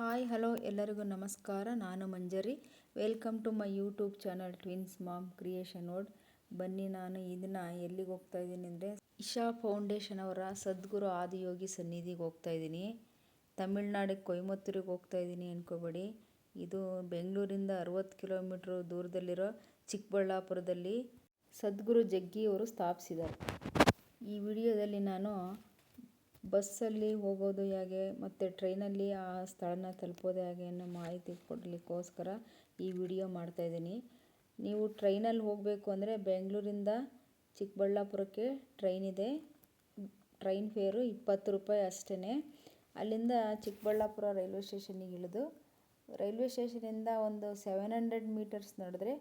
Hi, hello, ಎಲ್ಲರಿಗೂ ನಮಸ್ಕಾರ. ನಾನು Manjari. Welcome to my YouTube channel twins mom creation ನೋಡ್ ಬನ್ನಿ, ನಾನು ಈ ದಿನ ಎಲ್ಲಿಗೆ ಹೋಗ್ತಾ ಇದ್ದೀನಿ ಅಂದರೆ ಇಶಾ ಫೌಂಡೇಶನ್ ಅವರ ಸದ್ಗುರು ಆದಿಯೋಗಿ ಸನ್ನಿಧಿಗೆ ಹೋಗ್ತಾ ಇದ್ದೀನಿ. ತಮಿಳ್ನಾಡಿಗೆ ಕೊಯಮತ್ತೂರಿಗೆ ಹೋಗ್ತಾ ಇದ್ದೀನಿ ಅನ್ಕೋಬೇಡಿ. ಇದು ಬೆಂಗಳೂರಿಂದ ಅರವತ್ತು ಕಿಲೋಮೀಟ್ರ್ ದೂರದಲ್ಲಿರೋ ಚಿಕ್ಕಬಳ್ಳಾಪುರದಲ್ಲಿ ಸದ್ಗುರು ಜಗ್ಗಿ ಅವರು ಸ್ಥಾಪಿಸಿದ್ದಾರೆ. ಈ ವಿಡಿಯೋದಲ್ಲಿ ನಾನು ಬಸ್ಸಲ್ಲಿ ಹೋಗೋದು ಹೇಗೆ, ಮತ್ತು ಟ್ರೈನಲ್ಲಿ ಆ ಸ್ಥಳನ ತಲುಪೋದು ಹೇಗೆ ಅನ್ನೋ ಮಾಹಿತಿ ಕೊಡಲಿಕ್ಕೋಸ್ಕರ ಈ ವಿಡಿಯೋ ಮಾಡ್ತಾಯಿದ್ದೀನಿ ನೀವು ಟ್ರೈನಲ್ಲಿ ಹೋಗಬೇಕು ಅಂದರೆ ಬೆಂಗಳೂರಿಂದ ಚಿಕ್ಕಬಳ್ಳಾಪುರಕ್ಕೆ ಟ್ರೈನ್ ಇದೆ. ಟ್ರೈನ್ ಫೇರು ಇಪ್ಪತ್ತು ರೂಪಾಯಿ ಅಷ್ಟೇ ಅಲ್ಲಿಂದ ಚಿಕ್ಕಬಳ್ಳಾಪುರ ರೈಲ್ವೆ ಸ್ಟೇಷನಿಗೆ ಇಳಿದು, ರೈಲ್ವೆ ಸ್ಟೇಷನಿಂದ ಒಂದು ಸೆವೆನ್ ಹಂಡ್ರೆಡ್ ಮೀಟರ್ಸ್ ನಡೆದ್ರೆ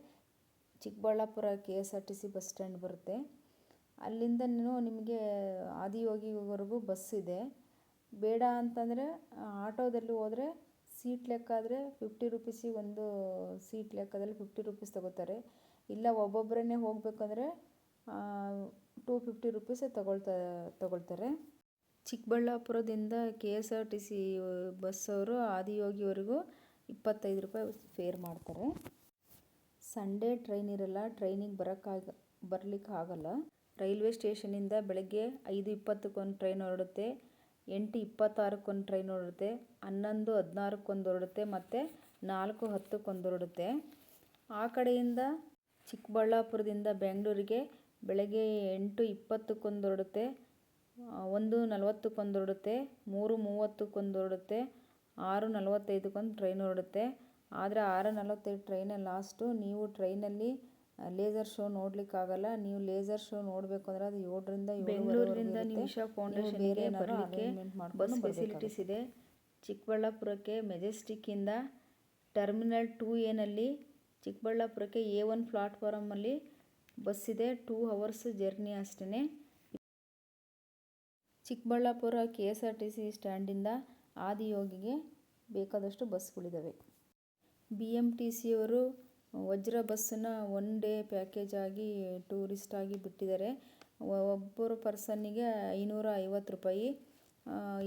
Chikkaballapur K S R T C bus stand ಬರುತ್ತೆ. ಅಲ್ಲಿಂದನೂ ನಿಮಗೆ ಆದಿಯೋಗಿವರೆಗೂ ಬಸ್ ಇದೆ. ಬೇಡ ಅಂತಂದರೆ ಆಟೋದಲ್ಲಿ ಹೋದರೆ ಸೀಟ್ ಲೆಕ್ಕ ಆದರೆ ಫಿಫ್ಟಿ ರುಪೀಸಿಗೆ ಒಂದು ಸೀಟ್ ಲೆಕ್ಕದಲ್ಲಿ ಫಿಫ್ಟಿ ರುಪೀಸ್ ತಗೋತಾರೆ. ಇಲ್ಲ ಒಬ್ಬೊಬ್ಬರನ್ನೇ ಹೋಗಬೇಕಂದ್ರೆ ಟೂ ಫಿಫ್ಟಿ ರುಪೀಸೇ ತಗೊಳ್ತಾ, ತಗೊಳ್ತಾರೆ. ಚಿಕ್ಕಬಳ್ಳಾಪುರದಿಂದ K S R T C ಬಸ್ಸವರು ಆದಿಯೋಗಿವರೆಗೂ ಇಪ್ಪತ್ತೈದು ರೂಪಾಯಿ ಫೇರ್ ಮಾಡ್ತಾರೆ. ಸಂಡೇ ಟ್ರೈನ್ ಇರಲ್ಲ ಟ್ರೈನಿಗೆ ಬರೋಕ್ಕಾಗ ಬರಲಿಕ್ಕೆ ಆಗಲ್ಲ ರೈಲ್ವೆ ಸ್ಟೇಷನಿಂದ ಬೆಳಗ್ಗೆ ಐದು ಇಪ್ಪತ್ತಕ್ಕೊಂದು ಟ್ರೈನ್ ಹೊರಡುತ್ತೆ, ಎಂಟು ಇಪ್ಪತ್ತಾರಕ್ಕೊಂದು ಟ್ರೈನ್ ಹೊರಡುತ್ತೆ, ಹನ್ನೊಂದು ಹದಿನಾರಕ್ಕೊಂದು ಹೊರಡುತ್ತೆ ಮತ್ತು ನಾಲ್ಕು ಹತ್ತಕ್ಕೊಂದು ಹೊರಡುತ್ತೆ. ಆ ಕಡೆಯಿಂದ ಚಿಕ್ಕಬಳ್ಳಾಪುರದಿಂದ ಬೆಂಗಳೂರಿಗೆ ಬೆಳಗ್ಗೆ ಎಂಟು ಇಪ್ಪತ್ತಕ್ಕೊಂದು ಹೊರಡುತ್ತೆ, ಒಂದು ನಲವತ್ತಕ್ಕೊಂದು ಹೊರಡುತ್ತೆ, ಮೂರು ಮೂವತ್ತಕ್ಕೊಂದು ಹೊರಡುತ್ತೆ, ಆರು ನಲವತ್ತೈದಕ್ಕೊಂದು ಟ್ರೈನ್ ಹೊರಡುತ್ತೆ. ಆದರೆ ಆರು ನಲವತ್ತೈದು ಟ್ರೈನಲ್ಲಿ ಲಾಸ್ಟು, ನೀವು ಟ್ರೈನಲ್ಲಿ ಲೇಸರ್ ಶೋ ನೋಡಲಿಕ್ಕಾಗಲ್ಲ. ನೀವು ಲೇಸರ್ ಶೋ ನೋಡಬೇಕು ಅಂದ್ರೆ ಅದು ಏಳರಿಂದ ಬೆಂಗಳೂರಿನಿಂದ ನಿಮಿಷ ಫೌಂಡೇಶನ್ ಫೌಂಡೇಶನ್ಗೆ ಬರಲಿಕ್ಕೆ ಬಸ್ ಫೆಸಿಲಿಟೀಸ್ ಇದೆ. ಚಿಕ್ಕಬಳ್ಳಾಪುರಕ್ಕೆ ಮೆಜೆಸ್ಟಿಕ್ಕಿಂದ ಟರ್ಮಿನಲ್ ಟೂ ಎನಲ್ಲಿ ಚಿಕ್ಕಬಳ್ಳಾಪುರಕ್ಕೆ ಎ ಒನ್ ಪ್ಲಾಟ್ಫಾರಮಲ್ಲಿ ಬಸ್ ಇದೆ. ಟೂ ಅವರ್ಸ್ ಜರ್ನಿ ಅಷ್ಟೇ Chikkaballapur K S R T C ಸ್ಟ್ಯಾಂಡಿಂದ ಆದಿಯೋಗಿಗೆ ಬೇಕಾದಷ್ಟು ಬಸ್ಗಳಿದ್ದಾವೆ ಬಿ ಎಂ ಟಿ ಸಿಯವರು ವಜ್ರ ಬಸ್ಸನ್ನು ಒನ್ ಡೇ ಪ್ಯಾಕೇಜ್ ಆಗಿ ಟೂರಿಸ್ಟ್ ಆಗಿ ಬಿಟ್ಟಿದ್ದಾರೆ. ಒಬ್ಬರು ಪರ್ಸನ್ನಿಗೆ ಐನೂರ ಐವತ್ತು ರೂಪಾಯಿ.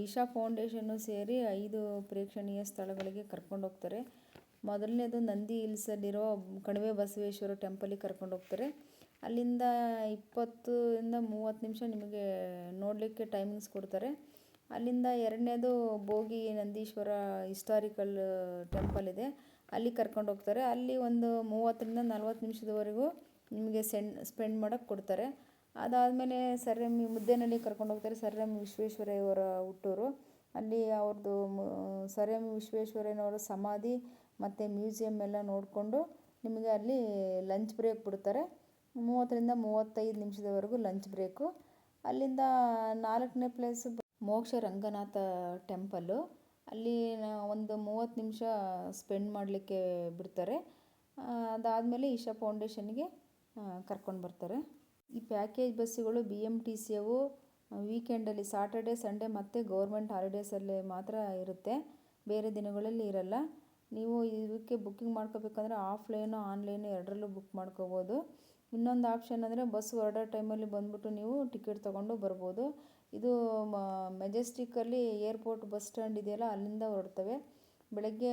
ಇಶಾ ಫೌಂಡೇಶನ್ನು ಸೇರಿ ಐದು ಪ್ರೇಕ್ಷಣೀಯ ಸ್ಥಳಗಳಿಗೆ ಕರ್ಕೊಂಡು ಹೋಗ್ತಾರೆ. ಮೊದಲನೇದು ನಂದಿ ಹಿಲ್ಸಲ್ಲಿರೋ ಕಣಿವೆ ಬಸವೇಶ್ವರ ಟೆಂಪಲಿಗೆ ಕರ್ಕೊಂಡು ಹೋಗ್ತಾರೆ. ಅಲ್ಲಿಂದ ಇಪ್ಪತ್ತರಿಂದ ಮೂವತ್ತು ನಿಮಿಷ ನಿಮಗೆ ನೋಡಲಿಕ್ಕೆ ಟೈಮಿಂಗ್ಸ್ ಕೊಡ್ತಾರೆ. ಅಲ್ಲಿಂದ ಎರಡನೇದು ಭೋಗಿ ನಂದೀಶ್ವರ ಹಿಸ್ಟಾರಿಕಲ್ ಟೆಂಪಲ್ ಇದೆ. ಅಲ್ಲಿ ಕರ್ಕೊಂಡು ಹೋಗ್ತಾರೆ. ಅಲ್ಲಿ ಒಂದು ಮೂವತ್ತರಿಂದ ನಲ್ವತ್ತು ನಿಮಿಷದವರೆಗೂ ನಿಮಗೆ ಸೆಂಡ್, ಸ್ಪೆಂಡ್ ಮಾಡೋಕ್ಕೆ ಕೊಡ್ತಾರೆ. ಅದಾದಮೇಲೆ ಸರ್ ಎಂ ಮುದ್ದೇನಹಳ್ಳಿ ಕರ್ಕೊಂಡು ಹೋಗ್ತಾರೆ. ಸರ್ ಎಂ ವಿಶ್ವೇಶ್ವರಯ್ಯವರ ಹುಟ್ಟೂರು. ಅಲ್ಲಿ ಅವ್ರದ್ದು ಸರ್ ಎಂ ವಿಶ್ವೇಶ್ವರಯ್ಯನವರ ಸಮಾಧಿ ಮತ್ತು ಮ್ಯೂಸಿಯಮ್ ಎಲ್ಲ ನೋಡಿಕೊಂಡು ನಿಮಗೆ ಅಲ್ಲಿ ಲಂಚ್ ಬ್ರೇಕ್ ಬಿಡ್ತಾರೆ. ಮೂವತ್ತರಿಂದ ಮೂವತ್ತೈದು ನಿಮಿಷದವರೆಗೂ ಲಂಚ್ ಬ್ರೇಕು. ಅಲ್ಲಿಂದ ನಾಲ್ಕನೇ ಪ್ಲೇಸ್ ಮೋಕ್ಷ ರಂಗನಾಥ ಟೆಂಪಲ್ಲು. ಅಲ್ಲಿ ಒಂದು ಮೂವತ್ತು ನಿಮಿಷ ಸ್ಪೆಂಡ್ ಮಾಡಲಿಕ್ಕೆ ಬಿಡ್ತಾರೆ. ಅದಾದಮೇಲೆ ಇಶಾ ಫೌಂಡೇಶನ್ಗೆ ಕರ್ಕೊಂಡು ಬರ್ತಾರೆ. ಈ ಪ್ಯಾಕೇಜ್ ಬಸ್ಸುಗಳು ಬಿ ಎಂ ಟಿ ಸಿ ಅವು ವೀಕೆಂಡಲ್ಲಿ ಸಾಟರ್ಡೆ ಸಂಡೇ ಮತ್ತು ಗೌರ್ಮೆಂಟ್ ಹಾಲಿಡೇಸಲ್ಲಿ ಮಾತ್ರ ಇರುತ್ತೆ. ಬೇರೆ ದಿನಗಳಲ್ಲಿ ಇರಲ್ಲ. ನೀವು ಇದಕ್ಕೆ ಬುಕ್ಕಿಂಗ್ ಮಾಡ್ಕೋಬೇಕಂದ್ರೆ ಆಫ್ಲೈನು, ಆನ್ಲೈನು ಎರಡರಲ್ಲೂ ಬುಕ್ ಮಾಡ್ಕೋಬೋದು. ಇನ್ನೊಂದು ಆಪ್ಷನ್ ಅಂದರೆ ಬಸ್ ಹೊರಡೋ ಟೈಮಲ್ಲಿ ಬಂದುಬಿಟ್ಟು ನೀವು ಟಿಕೆಟ್ ತೊಗೊಂಡು ಬರ್ಬೋದು. ಇದು ಮೆಜೆಸ್ಟಿಕ್ಕಲ್ಲಿ ಏರ್ಪೋರ್ಟ್ ಬಸ್ ಸ್ಟ್ಯಾಂಡ್ ಇದೆಯಲ್ಲ, ಅಲ್ಲಿಂದ ಹೊರಡ್ತವೆ. ಬೆಳಗ್ಗೆ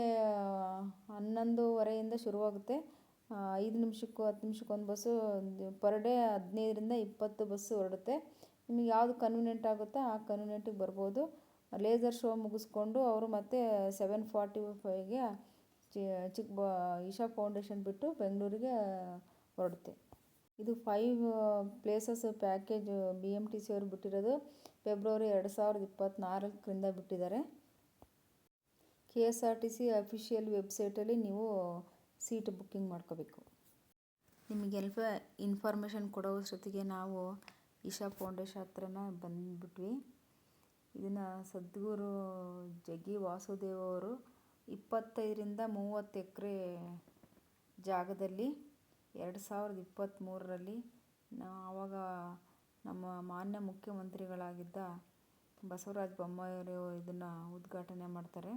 ಹನ್ನೊಂದುವರೆಯಿಂದ ಶುರುವಾಗುತ್ತೆ. ಐದು ನಿಮಿಷಕ್ಕೂ ಹತ್ತು ನಿಮಿಷಕ್ಕೊಂದು ಬಸ್ಸು ಪರ್ ಡೇ ಹದಿನೈದರಿಂದ ಇಪ್ಪತ್ತು ಬಸ್ಸು ಹೊರಡುತ್ತೆ. ನಿಮಗೆ ಯಾವುದು ಕನ್ವಿನಿಯೆಂಟ್ ಆಗುತ್ತೋ ಆ ಕನ್ವಿನಿಯೆಂಟಿಗೆ ಬರ್ಬೋದು. ಲೇಸರ್ ಶೋ ಮುಗಿಸ್ಕೊಂಡು ಅವರು ಮತ್ತೆ ಸೆವೆನ್ ಫಾರ್ಟಿ ಫೈವ್ಗೆ ಚಿಕ್ಕ ಬ ಇಶಾ ಫೌಂಡೇಶನ್ ಬಿಟ್ಟು ಬೆಂಗಳೂರಿಗೆ ಹೊರಡುತ್ತೆ. ಇದು five places package B M T C ಅವರು ಬಿಟ್ಟಿರೋದು ಫೆಬ್ರವರಿ ಎರಡು ಸಾವಿರದ ಇಪ್ಪತ್ತ್ನಾಲ್ಕರಿಂದ ಬಿಟ್ಟಿದ್ದಾರೆ. K S R T C official ವೆಬ್ಸೈಟಲ್ಲಿ ನೀವು ಸೀಟ್ ಬುಕ್ಕಿಂಗ್ ಮಾಡ್ಕೋಬೇಕು. ನಿಮಗೆಲ್ಲ ಇನ್ಫಾರ್ಮೇಷನ್ ಕೊಡೋಷ್ಟೊತ್ತಿಗೆ ನಾವು ಇಶಾ ಫೌಂಡೇಶನ್ ಹತ್ರನ ಬಂದುಬಿಟ್ವಿ. ಇದನ್ನು ಸದ್ಗುರು ಜಗ್ಗಿ ವಾಸುದೇವ್ ಅವರು ಇಪ್ಪತ್ತೈದರಿಂದ ಮೂವತ್ತು ಎಕರೆ ಜಾಗದಲ್ಲಿ ಎರಡು ಸಾವಿರದ ಇಪ್ಪತ್ತ್ಮೂರರಲ್ಲಿ ಆವಾಗ ನಮ್ಮ ಮಾನ್ಯ ಮುಖ್ಯಮಂತ್ರಿಗಳಾಗಿದ್ದ ಬಸವರಾಜ ಬೊಮ್ಮಾಯಿಯವರು ಇದನ್ನು ಉದ್ಘಾಟನೆ ಮಾಡ್ತಾರೆ.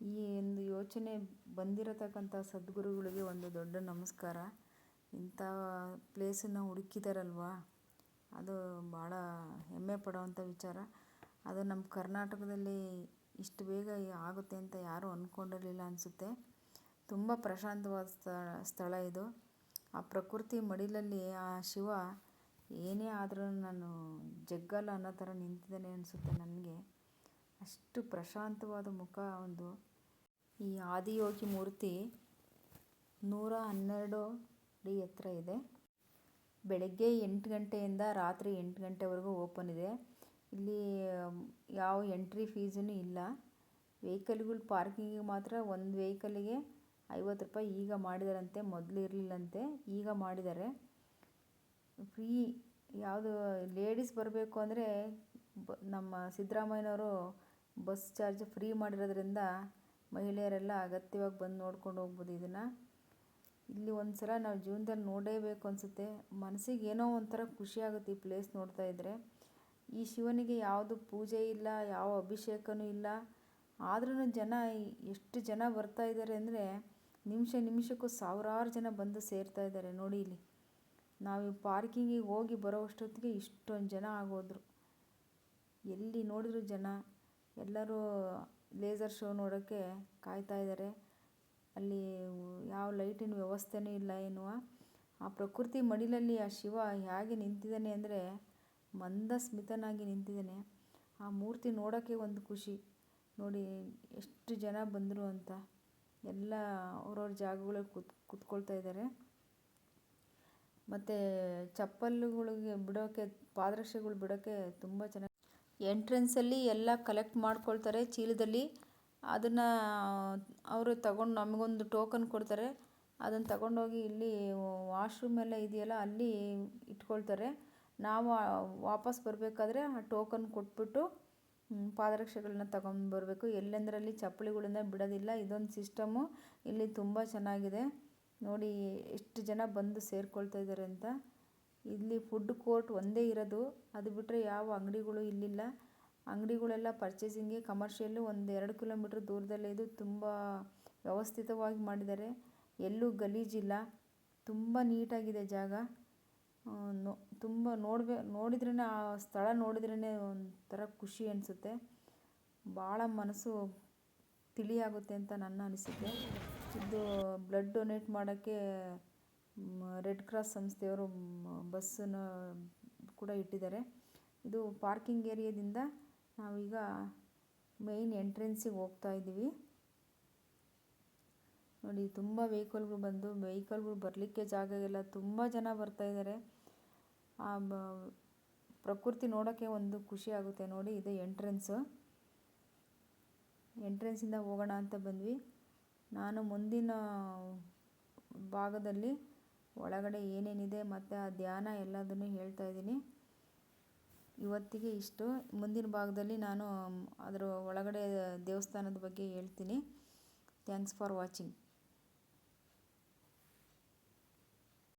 ಈ ಒಂದು ಯೋಚನೆ ಬಂದಿರತಕ್ಕಂಥ ಸದ್ಗುರುಗಳಿಗೆ ಒಂದು ದೊಡ್ಡ ನಮಸ್ಕಾರ. ಇಂಥ ಪ್ಲೇಸನ್ನು ಹುಡುಕಿದಾರಲ್ವ? ಅದು ಭಾಳ ಹೆಮ್ಮೆ ಪಡುವಂಥ ವಿಚಾರ. ಅದು ನಮ್ಮ ಕರ್ನಾಟಕದಲ್ಲಿ ಇಷ್ಟು ಬೇಗ ಆಗುತ್ತೆ ಅಂತ ಯಾರೂ ಅಂದ್ಕೊಂಡಿರಲಿಲ್ಲ ಅನಿಸುತ್ತೆ. ತುಂಬ ಪ್ರಶಾಂತವಾದ ಸ್ಥಳ ಸ್ಥಳ ಇದು. ಆ ಪ್ರಕೃತಿ ಮಡಿಲಲ್ಲಿ ಆ ಶಿವ ಏನೇ ಆದರೂ ನಾನು ಜಗ್ಗಲ್ಲ ಅನ್ನೋ ಥರ ನಿಂತಿದ್ದಾನೆ ಅನಿಸುತ್ತೆ ನನಗೆ. ಅಷ್ಟು ಪ್ರಶಾಂತವಾದ ಮುಖ ಒಂದು. ಈ ಆದಿಯೋಗಿ ಮೂರ್ತಿ ನೂರ ಹನ್ನೆರಡು ಅಡಿ ಎತ್ತರ ಇದೆ. ಬೆಳಗ್ಗೆ ಎಂಟು ಗಂಟೆಯಿಂದ ರಾತ್ರಿ ಎಂಟು ಗಂಟೆವರೆಗೂ ಓಪನ್ ಇದೆ. ಇಲ್ಲಿ ಯಾವ ಎಂಟ್ರಿ ಫೀಸೂ ಇಲ್ಲ. ವೆಹಿಕಲ್ಗಳು ಪಾರ್ಕಿಂಗಿಗೆ ಮಾತ್ರ ಒಂದು ವೆಹಿಕಲ್ಲಿಗೆ ಐವತ್ತು ರೂಪಾಯಿ ಈಗ ಮಾಡಿದಾರಂತೆ, ಮೊದಲು ಇರಲಿಲ್ಲಂತೆ, ಈಗ ಮಾಡಿದ್ದಾರೆ ಫ್ರೀ ಯಾವುದು ಲೇಡೀಸ್ ಬರಬೇಕು ಅಂದರೆ ಬ, ನಮ್ಮ ಸಿದ್ದರಾಮಯ್ಯನವರು ಬಸ್ ಚಾರ್ಜ್ ಫ್ರೀ ಮಾಡಿರೋದ್ರಿಂದ ಮಹಿಳೆಯರೆಲ್ಲ ಅಗತ್ಯವಾಗಿ ಬಂದು ನೋಡ್ಕೊಂಡು ಹೋಗ್ಬೋದು ಇದನ್ನು. ಇಲ್ಲಿ ಒಂದು ಸಲ ನಾವು ಜೀವನದಲ್ಲಿ ನೋಡೇಬೇಕು ಅನಿಸುತ್ತೆ. ಮನಸ್ಸಿಗೆ ಏನೋ ಒಂಥರ ಖುಷಿ ಆಗುತ್ತೆ ಈ ಪ್ಲೇಸ್ ನೋಡ್ತಾ ಇದ್ದರೆ ಈ ಶಿವನಿಗೆ ಯಾವುದು ಪೂಜೆ ಇಲ್ಲ, ಯಾವ ಅಭಿಷೇಕನೂ ಇಲ್ಲ ಆದ್ರೂ ಜನ ಎಷ್ಟು ಜನ ಬರ್ತಾ ಇದ್ದಾರೆ ಅಂದರೆ ನಿಮಿಷ ನಿಮಿಷಕ್ಕೂ ಸಾವಿರಾರು ಜನ ಬಂದು ಸೇರ್ತಾ ಇದ್ದಾರೆ ನೋಡಿ ಇಲ್ಲಿ. ನಾವು ಪಾರ್ಕಿಂಗಿಗೆ ಹೋಗಿ ಬರೋ ಅಷ್ಟೊತ್ತಿಗೆ ಇಷ್ಟೊಂದು ಜನ ಆಗೋದ್ರು. ಎಲ್ಲಿ ನೋಡಿದ್ರು ಜನ? ಎಲ್ಲರೂ ಲೇಸರ್ ಶೋ ನೋಡೋಕ್ಕೆ ಕಾಯ್ತಾ ಇದ್ದಾರೆ ಅಲ್ಲಿ ಯಾವ ಲೈಟಿನ ವ್ಯವಸ್ಥೆನೂ ಇಲ್ಲ ಏನು ಆ ಪ್ರಕೃತಿ ಮಡಿಲಲ್ಲಿ ಆ ಶಿವ ಹೇಗೆ ನಿಂತಿದ್ದಾನೆ ಅಂದರೆ ಮಂದ ಸ್ಮಿತನಾಗಿ ನಿಂತಿದ್ದಾನೆ. ಆ ಮೂರ್ತಿ ನೋಡೋಕ್ಕೆ ಒಂದು ಖುಷಿ. ನೋಡಿ ಎಷ್ಟು ಜನ ಬಂದರು ಅಂತ. ಎಲ್ಲ ಅವ್ರವ್ರ ಜಾಗಗಳಲ್ಲಿ ಕೂತ್, ಕೂತ್ಕೊಳ್ತಾ ಇದ್ದಾರೆ ಮತ್ತು ಚಪ್ಪಲುಗಳಿಗೆ ಬಿಡೋಕ್ಕೆ ಪಾದರಕ್ಷೆಗಳು ಬಿಡೋಕ್ಕೆ ತುಂಬ ಚೆನ್ನಾಗಿ ಎಂಟ್ರೆನ್ಸಲ್ಲಿ ಎಲ್ಲ ಕಲೆಕ್ಟ್ ಮಾಡ್ಕೊಳ್ತಾರೆ ಚೀಲದಲ್ಲಿ. ಅದನ್ನು ಅವರು ತಗೊಂಡು ನಮಗೊಂದು ಟೋಕನ್ ಕೊಡ್ತಾರೆ. ಅದನ್ನು ತಗೊಂಡೋಗಿ ಇಲ್ಲಿ ವಾಶ್ರೂಮ್ ಎಲ್ಲ ಇದೆಯಲ್ಲ ಅಲ್ಲಿ ಇಟ್ಕೊಳ್ತಾರೆ. ನಾವು ವಾಪಸ್ ಬರಬೇಕಾದ್ರೆ ಆ ಟೋಕನ್ ಕೊಟ್ಬಿಟ್ಟು ಪಾದರಕ್ಷೆಗಳನ್ನ ತಗೊಂಡು ಬರಬೇಕು. ಎಲ್ಲೆಂದರಲ್ಲಿ ಚಪ್ಪಲಿಗಳನ್ನ ಬಿಡೋದಿಲ್ಲ, ಇದೊಂದು ಸಿಸ್ಟಮು. ಇಲ್ಲಿ ತುಂಬ ಚೆನ್ನಾಗಿದೆ. ನೋಡಿ, ಎಷ್ಟು ಜನ ಬಂದು ಸೇರ್ಕೊಳ್ತಾ ಇದ್ದಾರೆ ಅಂತ. ಇಲ್ಲಿ ಫುಡ್ ಕೋರ್ಟ್ ಒಂದೇ ಇರೋದು. ಅದು ಬಿಟ್ಟರೆ ಯಾವ ಅಂಗಡಿಗಳು ಇಲ್ಲಿಲ್ಲ. ಅಂಗಡಿಗಳೆಲ್ಲ ಪರ್ಚೇಸಿಂಗ್ಗೆ ಕಮರ್ಷಿಯಲ್ಲು ಒಂದು ಎರಡು ಕಿಲೋಮೀಟ್ರ್ ದೂರದಲ್ಲೇ ಇದು ತುಂಬ ವ್ಯವಸ್ಥಿತವಾಗಿ ಮಾಡಿದ್ದಾರೆ. ಎಲ್ಲೂ ಗಲೀಜಿಲ್ಲ. ತುಂಬ ನೀಟಾಗಿದೆ ಜಾಗ. ನೋ, ತುಂಬ ನೋಡ್ಬೇ ನೋಡಿದ್ರೇ ಆ ಸ್ಥಳ ನೋಡಿದ್ರೇ ಒಂಥರ ಖುಷಿ ಅನಿಸುತ್ತೆ. ಭಾಳ ಮನಸ್ಸು ತಿಳಿಯಾಗುತ್ತೆ ಅಂತ ನನ್ನ ಅನಿಸಿಕೆ. ಇದು ಬ್ಲಡ್ ಡೊನೇಟ್ ಮಾಡೋಕ್ಕೆ ರೆಡ್ ಕ್ರಾಸ್ ಸಂಸ್ಥೆಯವರು ಬಸ್ಸನ್ನು ಕೂಡ ಇಟ್ಟಿದ್ದಾರೆ. ಇದು ಪಾರ್ಕಿಂಗ್ ಏರಿಯಾದಿಂದ ನಾವೀಗ ಮೇಯ್ನ್ ಎಂಟ್ರೆನ್ಸಿಗೆ ಹೋಗ್ತಾ ಇದ್ದೀವಿ. ನೋಡಿ, ತುಂಬ ವೆಹಿಕಲ್ಗಳು ಬಂದು ವೆಹಿಕಲ್ಗಳು ಬರಲಿಕ್ಕೆ ಜಾಗ ಇಲ್ಲ. ತುಂಬ ಜನ ಬರ್ತಾ ಇದ್ದಾರೆ ಆ ಪ್ರಕೃತಿ ನೋಡೋಕ್ಕೆ ಒಂದು ಖುಷಿ ಆಗುತ್ತೆ. ನೋಡಿ, ಇದು ಎಂಟ್ರೆನ್ಸು ಎಂಟ್ರೆನ್ಸಿಂದ ಹೋಗೋಣ ಅಂತ ಬಂದ್ವಿ. ನಾನು ಮುಂದಿನ ಭಾಗದಲ್ಲಿ ಒಳಗಡೆ ಏನೇನಿದೆ ಮತ್ತು ಆ ಧ್ಯಾನ ಎಲ್ಲದನ್ನು ಹೇಳ್ತಾ ಇದ್ದೀನಿ. ಇವತ್ತಿಗೆ ಇಷ್ಟು. ಮುಂದಿನ ಭಾಗದಲ್ಲಿ ನಾನು, ಅದರ ಒಳಗಡೆ ದೇವಸ್ಥಾನದ ಬಗ್ಗೆ ಹೇಳ್ತೀನಿ. Thanks for watching